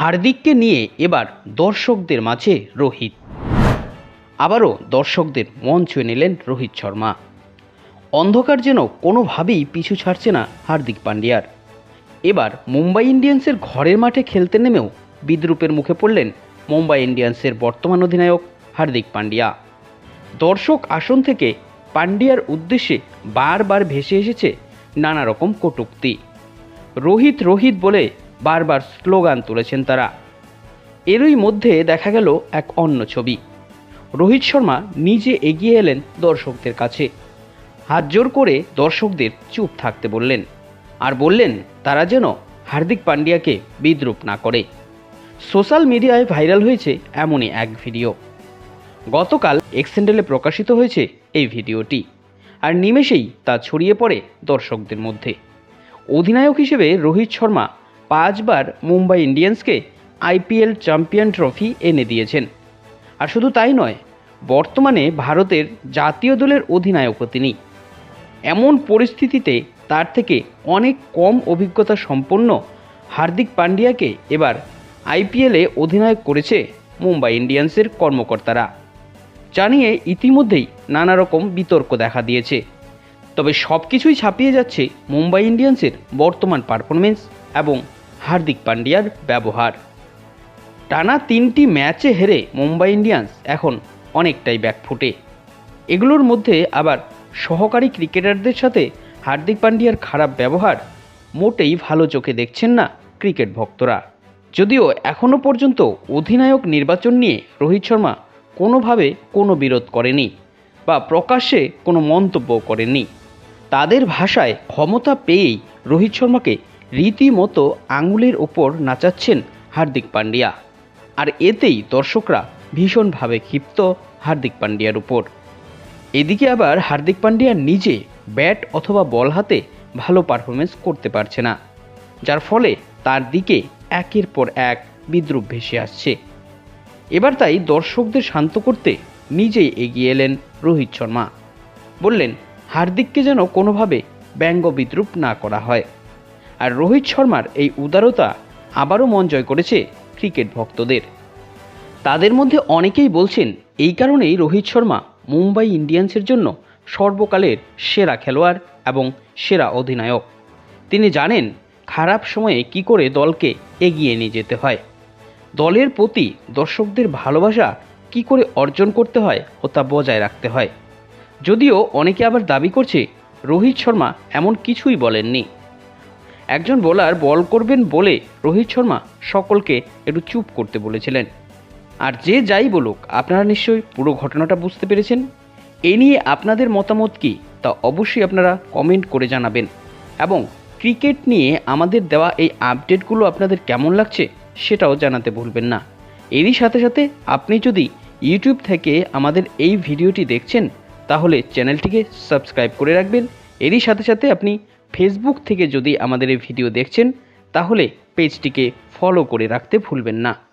হার্দিককে নিয়ে এবার দর্শকদের মাঝে রোহিত। আবারও দর্শকদের মন ছুঁয়ে নিলেন রোহিত শর্মা। অন্ধকার যেন কোনোভাবেই পিছু ছাড়ছে না হার্দিক পান্ডিয়ার। এবার মুম্বাই ইন্ডিয়ান্সের ঘরের মাঠে খেলতে নেমেও বিদ্রুপের মুখে পড়লেন মুম্বাই ইন্ডিয়ান্সের বর্তমান অধিনায়ক হার্দিক পান্ডিয়া। দর্শক আসন থেকে পান্ডিয়ার উদ্দেশ্যে বারবার ভেসে এসেছে নানা রকম কটূক্তি। রোহিত রোহিত বলে বারবার স্লোগান তুলেছেন তারা। এরই মধ্যে দেখা গেল এক অন্য ছবি। রোহিত শর্মা নিজে এগিয়ে এলেন দর্শকদের কাছে। হাত জোর করে দর্শকদের চুপ থাকতে বললেন। আর বললেন, তারা যেন হার্দিক পান্ডিয়াকে বিদ্রুপ না করে। সোশ্যাল মিডিয়ায় ভাইরাল হয়েছে এমনই এক ভিডিও। গতকাল এক্সেন্ডেলে প্রকাশিত হয়েছে এই ভিডিওটি। আর নিমেষেই তা ছড়িয়ে পড়ে দর্শকদের মধ্যে। অধিনায়ক হিসেবে রোহিত শর্মা পাঁচবার মুম্বাই ইন্ডিয়ান্সকে আইপিএল চ্যাম্পিয়ন ট্রফি এনে দিয়েছেন। আর শুধু তাই নয়, বর্তমানে ভারতের জাতীয় দলের অধিনায়কও তিনি। এমন পরিস্থিতিতে তার থেকে অনেক কম অভিজ্ঞতা সম্পন্ন হার্দিক পান্ডিয়াকে এবার আইপিএলে অধিনায়ক করেছে মুম্বাই ইন্ডিয়ান্সের কর্মকর্তারা। জানিয়ে ইতিমধ্যেই নানা রকম বিতর্ক দেখা দিয়েছে। তবে সব কিছুই ছাপিয়ে যাচ্ছে মুম্বাই ইন্ডিয়ান্সের বর্তমান পারফরমেন্স এবং হার্দিক পান্ডিয়ার ব্যবহার। টানা তিনটি ম্যাচে হেরে মুম্বাই ইন্ডিয়ান্স এখন অনেকটাই ব্যাকফুটে। এগুলোর মধ্যে আবার সহকারী ক্রিকেটারদের সাথে হার্দিক পান্ডিয়ার খারাপ ব্যবহার মোটেই ভালো চোখে দেখছেন না ক্রিকেট ভক্তরা। যদিও এখনও পর্যন্ত অধিনায়ক নির্বাচন নিয়ে রোহিত শর্মা কোনোভাবে কোনো বিরোধ করেনি বা প্রকাশ্যে কোনো মন্তব্য করেননি। তাদের ভাষায় ক্ষমতা পেয়েই রোহিত শর্মাকে রীতিমতো আঙুলের ওপর নাচাচ্ছেন হার্দিক পান্ডিয়া আর এতেই দর্শকরা ভীষণভাবে ক্ষিপ্ত হার্দিক পান্ডিয়ার উপর। এদিকে আবার হার্দিক পান্ডিয়া নিজে ব্যাট অথবা বল হাতে ভালো পারফরমেন্স করতে পারছে না, যার ফলে তার দিকে একের পর এক বিদ্রুপ ভেসে আসছে। এবার তাই দর্শকদের শান্ত করতে নিজেই এগিয়ে এলেন রোহিত শর্মা। বললেন, হার্দিককে যেন কোনোভাবে ব্যঙ্গ বিদ্রুপ না করা হয়। আর রোহিত শর্মার এই উদারতা আবারও মন জয় করেছে ক্রিকেট ভক্তদের। তাদের মধ্যে অনেকেই বলছেন, এই কারণেই রোহিত শর্মা মুম্বাই ইন্ডিয়ান্সের জন্য সর্বকালের সেরা খেলোয়াড় এবং সেরা অধিনায়ক। তিনি জানেন, খারাপ সময়ে কি করে দলকে এগিয়ে নিয়ে যেতে হয়। দলের প্রতি দর্শকদের ভালোবাসা কি করে অর্জন করতে হয় ও তা বজায় রাখতে হয়। যদিও অনেকে আবার দাবি করছে, রোহিত শর্মা এমন কিছুই বলেননি। একজন বোলার বল করবেন বলে রোহিত শর্মা সকলকে একটু চুপ করতে বলেছিলেন। আর যে যাই বলুক, আপনারা নিশ্চয়ই পুরো ঘটনাটা বুঝতে পেরেছেন। এ নিয়ে আপনাদের মতামত কি তা অবশ্যই আপনারা কমেন্ট করে জানাবেন। এবং ক্রিকেট নিয়ে আমাদের দেওয়া এই আপডেটগুলো আপনাদের কেমন লাগছে সেটাও জানাতে ভুলবেন না। এরই সাথে সাথে আপনি যদি ইউটিউব থেকে আমাদের এই ভিডিওটি দেখছেন, তাহলে চ্যানেলটিকে সাবস্ক্রাইব করে রাখবেন। এরই সাথে সাথে আপনি ফেসবুক থেকে যদি আমাদের এই ভিডিও দেখছেন তাহলে পেজটিকে ফলো করে রাখতে ভুলবেন না।